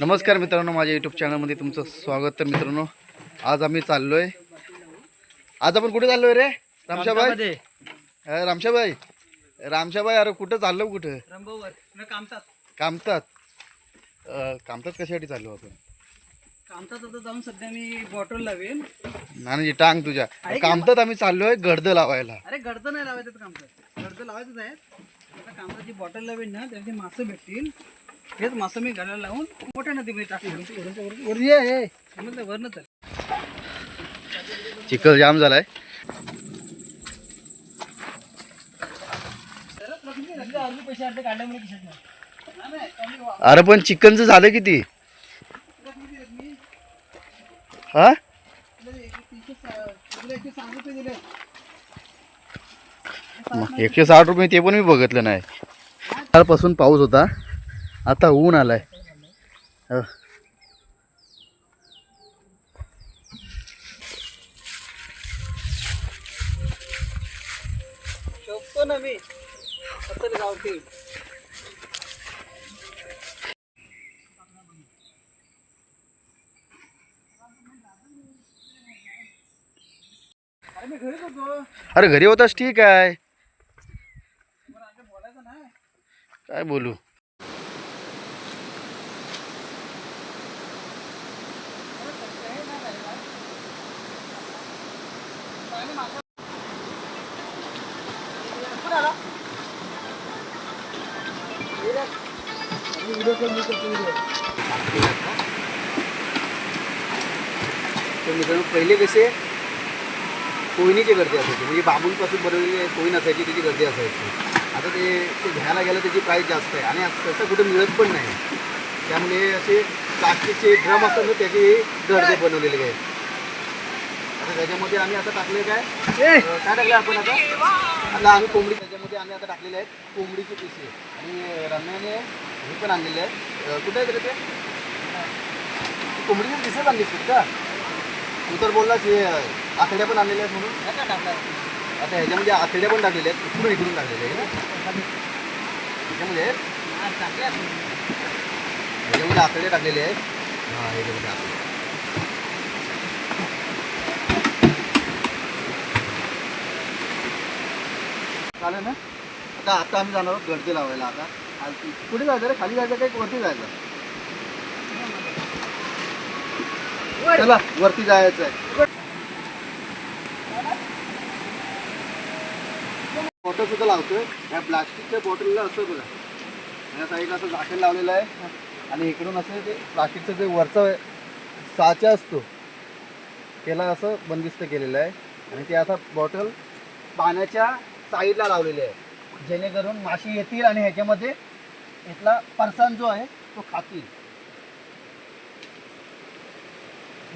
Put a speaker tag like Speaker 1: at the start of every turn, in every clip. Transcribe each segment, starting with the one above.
Speaker 1: नमस्कार मित्रांनो माझ्या यूट्यूब चॅनलमध्ये तुमचं स्वागत तर मित्रांनो. आज आम्ही चाललोय. आज आपण कुठे चाललोय रे? रामशाबाई? अ, रामशाबाई? रामशाबाई अरे कुठं चाललो कुठं?
Speaker 2: कामतात.
Speaker 1: कामतात. अ, कामतात कशासाठी चाललो आपण?
Speaker 2: कामतात आता जाऊन सध्या मी बॉटल लावेन.
Speaker 1: नानाजी टांग तुझ्या. कामतात आम्ही चाललोय गर्द लावायला.
Speaker 2: अरे गडद नाही लावायचं कामतात गडद लावायचंच आहे. आता कामताची बॉटल लावेन ना त्यामध्ये मासे भेटतील हेच मासे मी गळ्याला लावून मोठ्या नदीमध्ये टाकले वर ये ये. समजलं? वरनं तर
Speaker 1: चिखल जाम झालाय.
Speaker 2: पैसे अर्धे काढल्यामुळे खिशात नाही. नाही, कमी वा-
Speaker 1: अरे पण चिकनचं झालं किती? हा?
Speaker 2: एकशे
Speaker 1: मग एकशे साठ रुपये ते पण मी बघितलं नाही. कालपासून पाऊस होता. आता ऊन आलाय.
Speaker 2: शोधतो ना मी. अरे मी घरीच होतो
Speaker 1: अरे घरी होतास ठीक आहे.
Speaker 2: मला आता बोलायचं नाही
Speaker 1: काय बोलू? तर मित्रांनो पहिले कसे कोयनीची गर्दी असायची. म्हणजे बांबूंपासून बनवलेली कोईन असायची त्याची गर्दी असायची. आता ते ते घ्यायला गेलं त्याची प्राईस जास्त आहे. आणि तसं कुठे मिळत पण नाही. त्यामुळे असे प्लास्टिकचे ड्रम असतात ना त्याची गर्दी बनवलेले आहेत आता त्याच्यामध्ये आम्ही आता टाकले काय? काय टाकलं आपण आता? आता आम्ही कोंबडी त्याच्यामध्ये आम्ही आता टाकलेले आहेत कोंबडीचे पिसे आणि रम्याने हे पण आणलेले आहेत. कुठे आहेत रे ते? कोंबडीचे पिसेच आणले का? तू तर बोललास हे आखड्या पण आणलेल्या आहेत म्हणून. आता ह्याच्यामध्ये आखड्या पण टाकलेल्या आहेत. इकडून इकडून टाकलेल्या आहे ना? ह्याच्यामध्ये. ह्याच्यामध्ये आतड्या टाकलेले आहेत. हां ह्याच्यामध्ये आतड्या चालेल ना? आता आता आम्ही जाणार आहोत गर्दी लावायला आता. खालती कुठे जायचं रे? खाली जायचं काय वरती जायचं? चला वरती जायचं आहे. बॉटल सुद्धा लावतोय. या प्लास्टिकच्या बॉटलला असं बघा. या साईडला असं झाकण लावलेलं आहे. आणि इकडून असं ते प्लास्टिकचं जे वरचा साचा असतो त्याला असं बंदिस्त केलेलं आहे. आणि ते आता बॉटल पाण्याच्या साईडला लावलेली आहे. जेणेकरून माशी येतील आणि ह्याच्यामध्ये इथला परसान जो आहे तो खातील.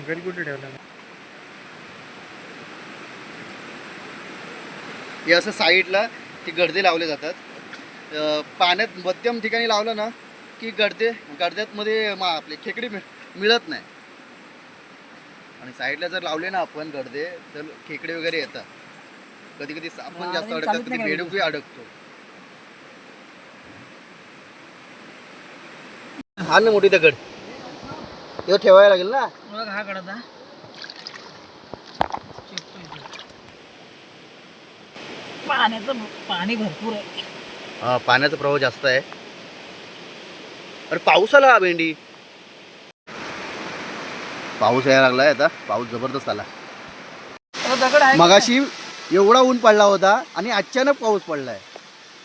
Speaker 2: घरी कुठे ठेवला.
Speaker 1: हे असं साईडला ते गडदे लावले जातात. पाण्यात मध्यम ठिकाणी लावलं ना की गडदे गडद्यातमध्ये मा आपले खेकडी मिळ मिळत नाही. आणि साईडला जर लावले ना आपण गडदे तर खेकडे वगैरे येतात. कधी कधी साप पण जास्त अडकतात कधी बेडूकही अडकतो. हा ना मोठी दगड तेव्हा ठेवायला लागेल ना
Speaker 2: मग हा कडा पाण्याचं पाणी भरपूर आहे
Speaker 1: हा पाण्याचा प्रवाह जास्त आहे अरे पाऊस आला भेंडी पाऊस यायला लागलाय आता पाऊस जबरदस्त आला
Speaker 2: अरे दगड आहे
Speaker 1: मगाशी एवढा ऊन पडला होता आणि अचानक पाऊस पडलाय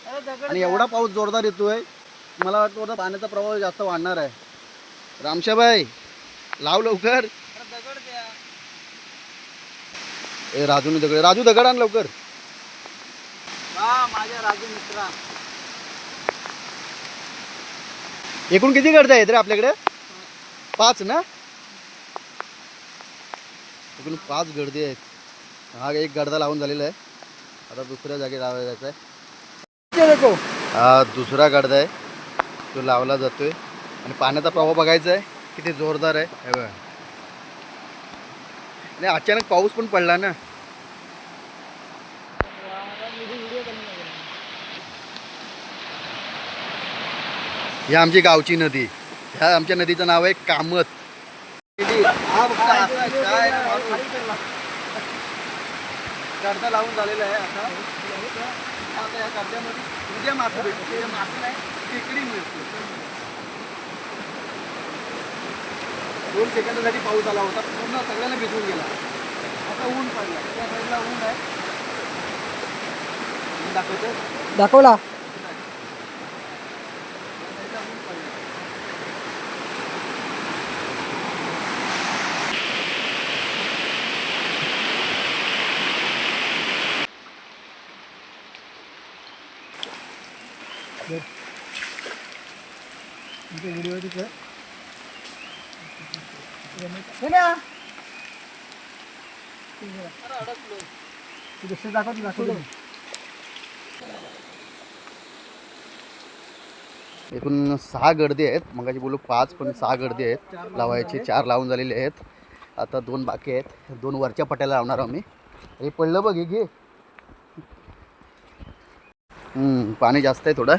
Speaker 2: अरे दगड
Speaker 1: आणि एवढा पाऊस जोरदार येतोय मला वाटतं पाण्याचा प्रवाह जास्त वाढणार आहे रामशाबाई लाव लवकर.
Speaker 2: दगड द्या.
Speaker 1: ए राजूने दगड राजू दगड आण लवकर.
Speaker 2: हा माझ्या राजू मित्रा.
Speaker 1: एकूण किती गर्दी आहेत रे आपल्याकडे? पाच ना? एकूण पाच गर्दी आहेत. हा एक गर्दा लावून झालेला आहे. आता दुसऱ्या जागी लावायला जायचं आहे
Speaker 2: देखो.
Speaker 1: हा दुसरा गर्दा आहे. तो लावला जातोय. आणि पाण्याचा प्रवाह बघायचा आहे. किती जोरदार आहे. हे नाही अचानक पाऊस पण पडला ना. ही आमची गावची नदी. ह्या आमच्या नदीचं नाव आहे कामत. लावून झालेलं आहे आता. उद्या मासे भेटतो. मासे नाही टेकडी मिळते. दोन सेकंदासाठी पाऊस आला होता. पूर्ण सगळ्यांना भिजून गेला. आता ऊन पडला त्या साईडला ऊन आहे. ऊन दाखवतो
Speaker 2: दाखवला. व्हिडिओ तिथं. दुसरं
Speaker 1: एकूण सहा गर्दी आहेत. मगाशी बोलू पाच पण सहा गर्दी आहेत. लावायची चार लावून झालेले आहेत. आता दोन बाकी आहेत. दोन वरच्या पट्याला लावणार मी हे पडलं बघ हे घे. हम्म, पाणी जास्त आहे थोडं.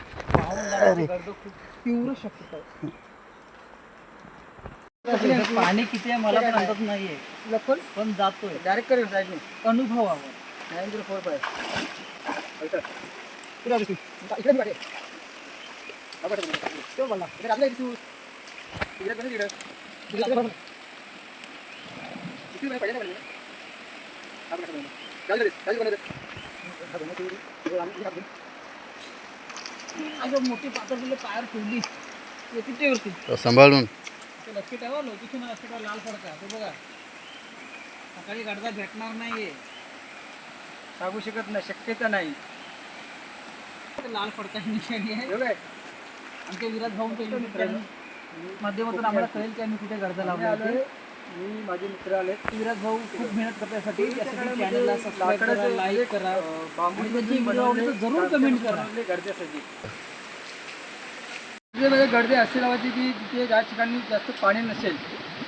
Speaker 2: तीव्र शक्यता. पाणी किती आहे मला पण अंदाज नाहीये. लवकर पण जातोय. डायरेक्ट करेल साईडने अनुभवावर नाईन झिरो फोर फाय. मोठी पातळ पायर ठेवली.
Speaker 1: सांभाळून.
Speaker 2: ते लक्षात ठेवा लोकेशन लक्षात ठेवा लाल फडका तो बघा. सकाळी गडदा भेटणार नाहीये. सांगू शकत नाही शक्यता नाही. ते लाल फडका ही निशाणी आहे. आमच्या विराट भाऊ माध्यमातून आम्हाला कळेल की आम्ही कुठे गडदा लावला मी माझे मित्र आले. विराट भाऊ खूप मेहनत करण्यासाठी यासाठी चॅनलला सबस्क्राईब करा लाईक करा. आणि त्यांची व्हिडिओ आवडली तर जरूर कमेंट करा. गडद्यासाठी तिथे गडदे असे लावायचे की तिथे ज्या ठिकाणी जास्त पाणी नसेल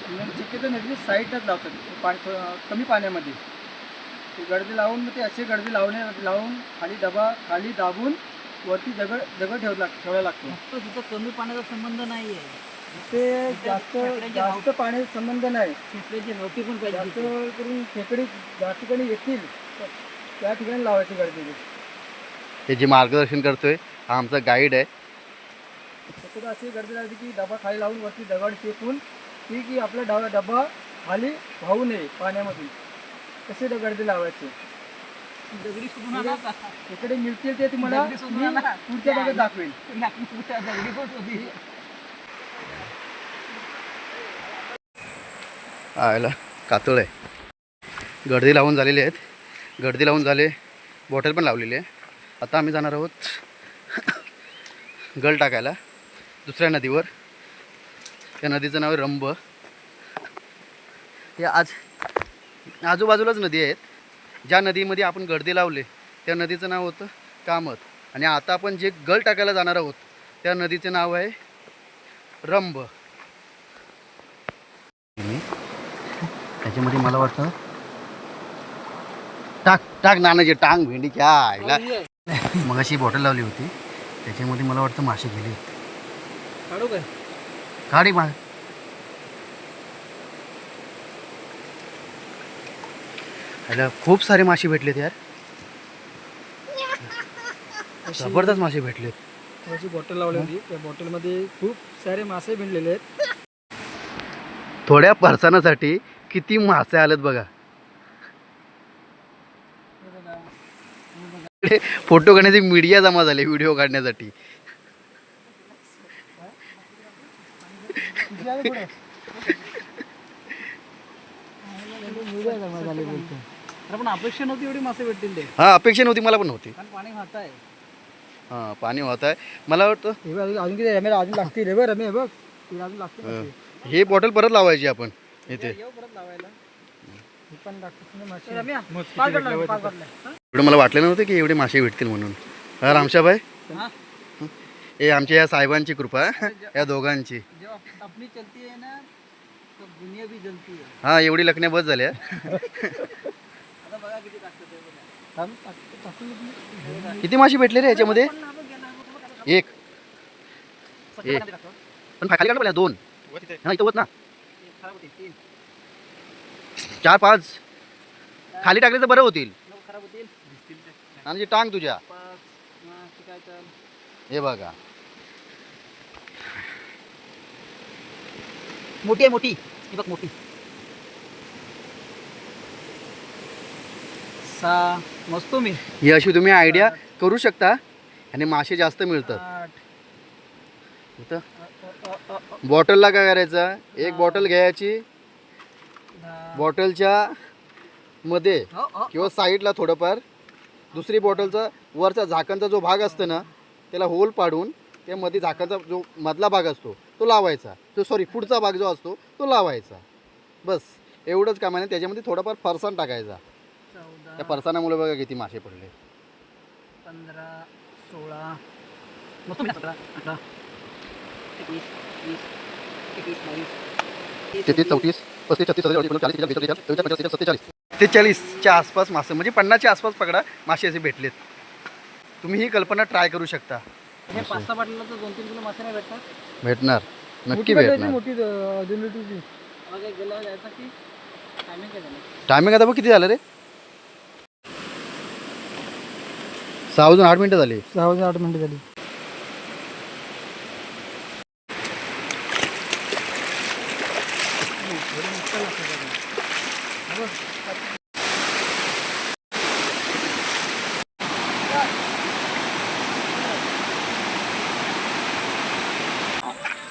Speaker 2: मग शक्यतो नदी साईडलाच लावतात पाणी थोडं कमी पाण्यामध्ये. ते गडदे लावून मग ते असे गडदे लावणे लावून खाली डबा खाली दाबून वरती दगड दगड ठेव लाग ठेवायला लागतो.
Speaker 3: तिथं कमी पाण्याचा संबंध नाही आहे
Speaker 2: ते जास्त जास्त पाण्याचा संबंध नाही.
Speaker 3: खेकड्याची नव्हती पण
Speaker 2: जास्त
Speaker 3: पाहिजे
Speaker 2: करून खेकडे ज्या ठिकाणी येतील त्या ठिकाणी लावायचे
Speaker 1: हे जे मार्गदर्शन करतोय हा आमचा गाईड आहे.
Speaker 2: शक्यतो अशी गर्दी लागते की डबा खाली लावून वरती दगड फेकून की की आपला डबा डबा खाली वाहू नये पाण्यामधून तसे गर्दी लावायचे?
Speaker 3: दगडी?
Speaker 2: इकडे मिळतील ते तुम्हाला. पुढच्या भागात दाखवेल
Speaker 3: दगडी
Speaker 1: आयला कातळ आहे. गर्दी लावून झालेली आहेत. गर्दी लावून झाले बॉटल पण लावलेली आहे. आता आम्ही जाणार आहोत गल टाकायला. दुसऱ्या नदीवर. त्या नदीचं नाव आहे रंब हे आज आजूबाजूलाच नदी आहेत. ज्या नदीमध्ये आपण गर्दी लावले त्या नदीचं नाव होतं कामत. आणि आता आपण जे गल टाकायला जाणार आहोत त्या नदीचं नाव आहे रंब त्याच्यामध्ये मला वाटतं टाक टाक नानाची टांग भेंडीच्या आईला मग अशी बॉटल लावली होती. त्याच्यामध्ये मला वाटतं मासे गेले होते.
Speaker 2: काढू काय?
Speaker 1: काढी मा अरे खूप सारे मासे भेटलेत यार. जबरदस्त मासे भेटलेत.
Speaker 2: त्याची बॉटल लावली होती. त्या बॉटलमध्ये खूप सारे मासे भिनलेले आहेत.
Speaker 1: थोड्या परसानासाठी किती मासे आलेत बघा. फोटो काढण्याची मीडिया जमा झाली व्हिडिओ काढण्यासाठी.
Speaker 2: पण अपेक्षा नव्हती एवढी मासे भेटतील ते.
Speaker 1: हा अपेक्षा नव्हती मला पण नव्हती.
Speaker 2: कारण पाणी वाहत आहे.
Speaker 1: हां पाणी होत आहे. मला वाटतं
Speaker 2: हे बघ, अजून किती रमे अजून लागतील. रे बघ रमे हे बघ. हे अजून लागतील मासे.
Speaker 1: हे बॉटल परत लावायची आपण इथे.
Speaker 2: येऊ परत लावायला. हे पण लागतील ना मासे. रम्या पाच काढला, पाच काढला.
Speaker 1: एवढं मला वाटलं नव्हतं की एवढे मासे भेटतील म्हणून. रामशाबाई.
Speaker 2: हा?
Speaker 1: हे आमच्या या साहेबांची कृपा या दोघांची.
Speaker 2: जेव्हा अपनी चलती है ना तो दुनिया भी जलती है
Speaker 1: हा एवढी लखण्या बस झाल्या
Speaker 2: आता बघा किती
Speaker 1: मासे भेटले रे याच्यामध्ये? एक. ए. पण खाली काढ पहिला दोन. हा इथं होत ना चार पाच. खाली टाकले तर बरं होतील. आणि जी टांग तुझ्या.
Speaker 2: हे
Speaker 1: बघा.
Speaker 3: मोठी आहे मोठी. ही बघ मोठी.
Speaker 2: सहा मस्तो मी
Speaker 1: ही अशी तुम्ही आयडिया करू शकता. आणि मासे जास्त मिळतात. इथं बॉटलला काय करायचं? एक बॉटल घ्यायची. बॉटलच्या मध्ये
Speaker 2: हो, हो.
Speaker 1: किंवा साईडला थोडंफार. दुसरी बॉटलचा वरचा झाकणचा जो भाग असतो ना त्याला होल पाडून त्या मध्ये झाकणचा जो मधला भाग असतो तो लावायचा. तो सॉरी पुढचा भाग जो असतो तो लावायचा. बस. एवढंच कामाने त्याच्यामध्ये थोडाफार फरसाण टाकायचा. त्या फरसाणामुळे बघा किती मासे पडले.
Speaker 2: पंधरा सोळा.
Speaker 1: तेहतीस चौतीस पस्तीस छत्तीस सत्तेचाळीस सत्तेचाळीस. तेचाळीसच्या आसपास मासे म्हणजे पन्नासच्या आसपास पकडा मासे असे भेटलेत. तुम्ही ही कल्पना ट्राय करू शकता.
Speaker 2: हे पाच सहा बाटलीला तर दोन तीन किलो मासे नाही भेटतात
Speaker 1: भेटणार. नक्की भेटणार.
Speaker 2: मोठी गेल्यावर की टायमिंग काय झालं?
Speaker 1: टायमिंग आता बघ किती झालं रे. सहा वाजून आठ मिनिटं झाली.
Speaker 2: सहा वाजून आठ मिनिटं झाली.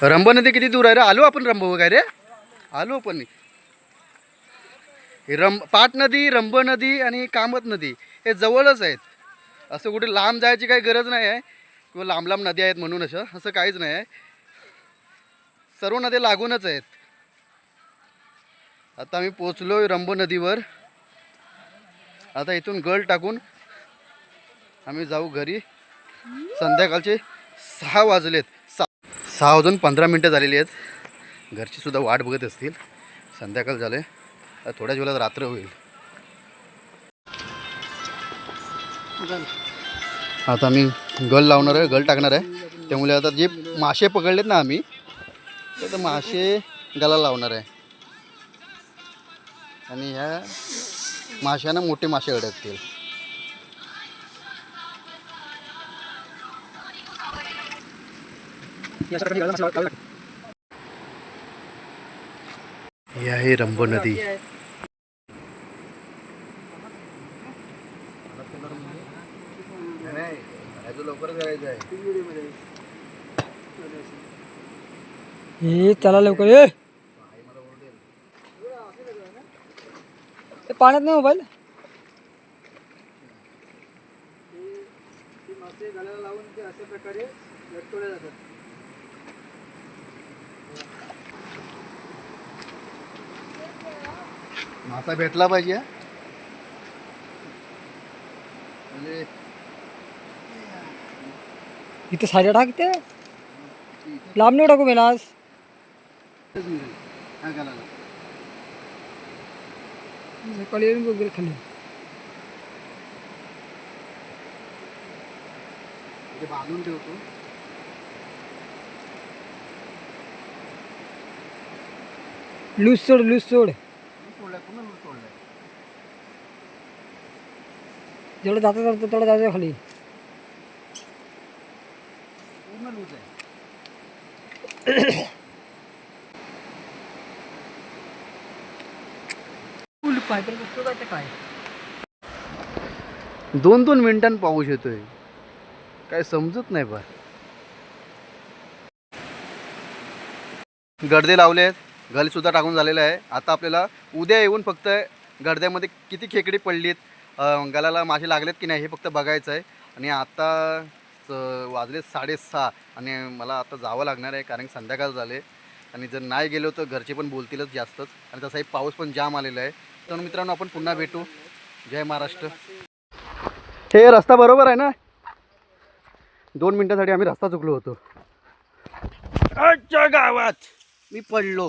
Speaker 1: रंबो नदी किती दूर आहे रे? आलो आपण रंबो काय रे आलो आपण. हे रंब पाट नदी रंब नदी आणि कामत नदी हे जवळच आहेत. असं कुठे लांब जायची काही गरज नाही आहे. किंवा लांब लांब नद्या आहेत म्हणून असं असं काहीच नाही आहे. सर्व नद्या लागूनच आहेत. आता आम्ही पोचलो रंबो नदीवर. आता इथून गळ टाकून आम्ही जाऊ घरी. संध्याकाळचे सहा वाजलेत. सहा वाजून पंधरा मिनटं झालेली आहेत. घरचीसुद्धा वाट बघत असतील. संध्याकाळ झालं आता थोड्याच वेळात रात्र होईल. आता आम्ही गल लावणार आहे गल टाकणार आहे. त्यामुळे आता जे मासे पकडलेत ना आम्ही ते मासे गला लावणार आहे. आणि ह्या माशांना मोठे मासे अडकतील. ही आहे रंब नदी। लवकर करायचं आहे
Speaker 2: हे चला लवकर ये ते पाण्यात नाही मोबाईल? लावून ते अशा प्रकारे लटकवले जातात.
Speaker 1: मासा भेटला पाहिजे हा. म्हणजे
Speaker 2: इथे साऱ्या टाक ते लांब नाही टाकू बेलास सकाळी येऊन वगैरे खाली.
Speaker 1: बांधून ठेवतो.
Speaker 2: लूज सोड लूज सोड. जेवढं जातं जातं तेवढं जायचं खाली.
Speaker 1: पूर्ण लूज आहे
Speaker 2: फुल काय
Speaker 1: दोन दोन मिनिटांनी पाऊस येतोय. काय समजत नाही बा. गर्दे लावले आहेत गलसुद्धा टाकून झालेलं आहे. आता आपल्याला उद्या येऊन फक्त गडद्यामध्ये किती खेकडी पडलीत अं, गलाला मासे लागलेत की नाही हे फक्त बघायचं आहे. आणि आता वाजले साडेसहा आणि मला आता जावं लागणार आहे कारण संध्याकाळ झाले. आणि जर नाही गेलो तर घरचे पण बोलतीलच जास्तच. आणि तसाही पाऊस पण जाम आलेला आहे. तर मित्रांनो आपण पुन्हा भेटू. जय महाराष्ट्र. हे रस्ता बरोबर आहे ना? दोन मिनटासाठी आम्ही रस्ता चुकलो होतो. गावात मी पडलो.